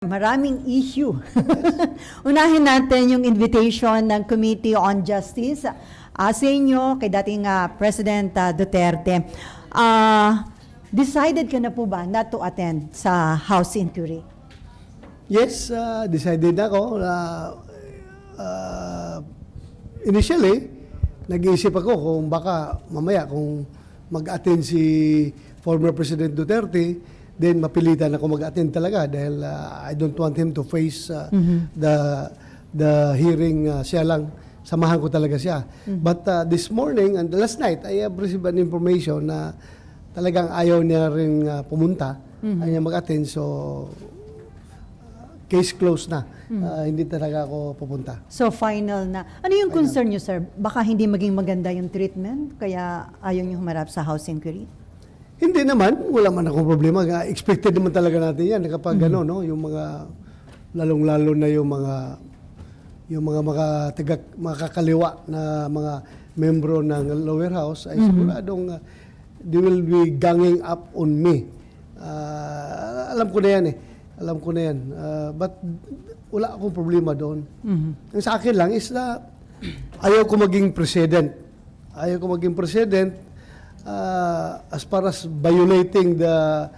Maraming issue. Unahin natin yung invitation ng Committee on Justice uh, sa inyo kay dating ah, President ah, Duterte. Ah, decided ka na po ba not to attend sa House inquiry? Yes, uh, decided ako na uh, initially, nag-iisip ako kung baka mamaya kung mag-attend si former President Duterte, then mapilitan ako mag-attend talaga dahil uh, I don't want him to face uh, the the hearing uh, siya lang samahan ko talaga siya. But uh, this morning and last night I have received an information na talagang ayaw niya rin uh, pumunta, ayaw niya mag-attend so case closed na. Ah, hindi talaga ako pupunta. So final na. Ano yung concern nyo, sir? Baka hindi maging maganda yung treatment, kaya ayaw nyo humarap sa House inquiry? Hindi naman, wala man akong problema. Expected naman talaga natin yan kapag ano, no, yung mga lalong-lalo na yung mga yung mga mga taga, makakaliwa na mga membro ng lower house ay siguradong uh, they will be ganging up on me. Ah, alam ko na yan eh. Alam ko na yan. Ah, but wala akong problema doon. Ang sa akin lang is na ayaw ko maging president. Ayaw ko maging president uh, as far as violating the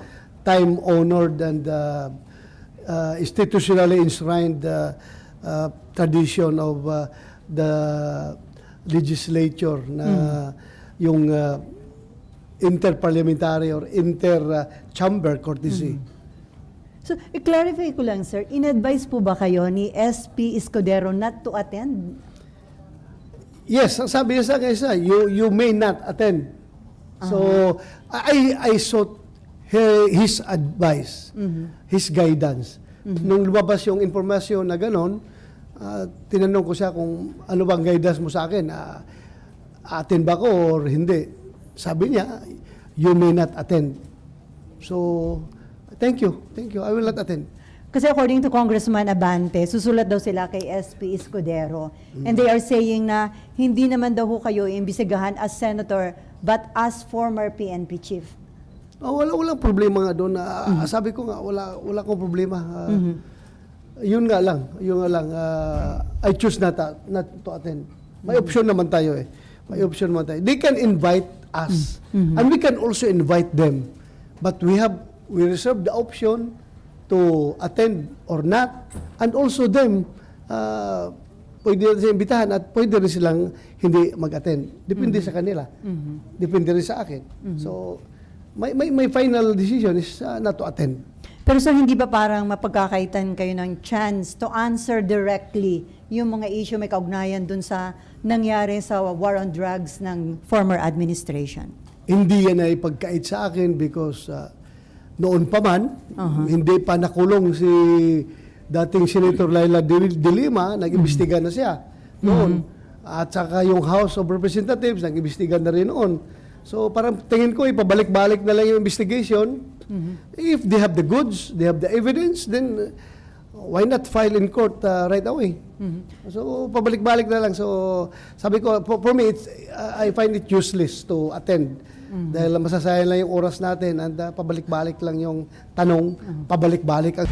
time-honored and uh, uh, institutionally enshrined uh, uh, tradition of uh, the legislature na yung uh, interparliamentary or inter-chamber courtesy. So, i-clarify ko lang, sir. In-advise po ba kayo ni SP Escudero not to attend? Yes, ang sabi niya sa akin, you, you may not attend. So, I, I sought his advice, his guidance. Nung lumabas yung informasyon na ganon, ah, tinanong ko siya kung ano bang guidance mo sa akin, ah, attend ba ko or hindi. Sabi niya, you may not attend. So, thank you, thank you, I will not attend. Kasi according to Congressman Abante, susulat daw sila kay SP Escudero. And they are saying na hindi naman daw ho kayo imbisigahan as senator but as former PNP chief. Oh, wala walang problema nga doon. Ah, Sabi ko nga wala wala akong problema. Ah, Yun nga lang, yun nga lang ah, I choose not not to attend. May option naman tayo eh. May option naman tayo. They can invite us and we can also invite them. But we have we reserve the option to attend or not and also them ah, pwede rin silang imbitahan at pwede rin silang hindi mag-attend. Depende sa kanila. Depende rin sa akin. So, my, my, my final decision is uh, not to attend. Pero sir, hindi ba parang mapagkakaitan kayo ng chance to answer directly yung mga issue may kaugnayan dun sa nangyari sa war on drugs ng former administration? Hindi yan ay pagkait sa akin because uh, noon pa man, hindi pa nakulong si dating Senator Laila De Lima, nag-imbestiga na siya noon. At saka yung House of Representatives, nag-imbestiga na rin noon. So parang tingin ko, ipabalik-balik na lang yung investigation. If they have the goods, they have the evidence, then uh, why not file in court uh, right away? So pabalik-balik na lang. So sabi ko, for, for me, it's, uh, I find it useless to attend. Dahil masasayang lang yung oras natin and uh, pabalik-balik lang yung tanong, pabalik-balik ang...